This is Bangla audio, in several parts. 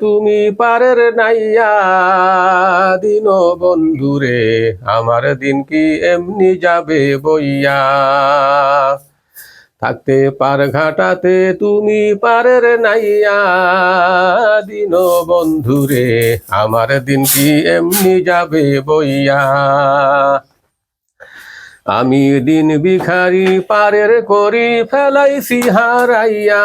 তুমি পারের নাইয়া, দিন বন্ধুরে আমার দিন কি এমনি যাবে বইয়া? থাকতে পার ঘাটাতে তুমি পারের নাইয়া, দিন বন্ধুরে আমার দিন কি এমনি যাবে বইয়া? আমি দিন বিখারি পারের করি ফেলাইছি হারাইয়া।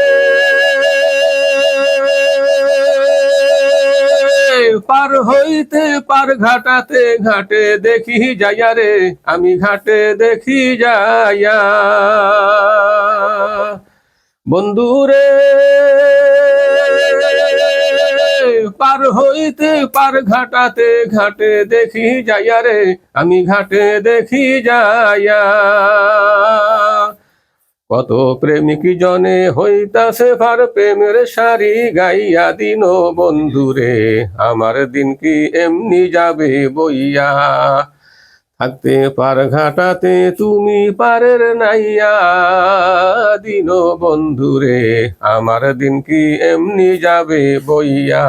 পার হইতে পার ঘাটাতে ঘাটে দেখি যাইয়া রে, আমি ঘাটে দেখি যাইয়া। বন্ধুরে পার হইতে পার ঘাটাতে ঘাটে দেখি যাইয়া রে, আমি ঘাটে দেখি যাইয়া। কত প্রেমিক জনে হইতাছে ফার প্রেমের সারি গাইয়া দিন বন্ধুরে, আমার দিন কি এমনি যাবে বইয়া? থাকতে পার ঘাটাতে তুমি পারের নাইয়া দিন বন্ধুরে, আমার দিন কি এমনি যাবে বইয়া?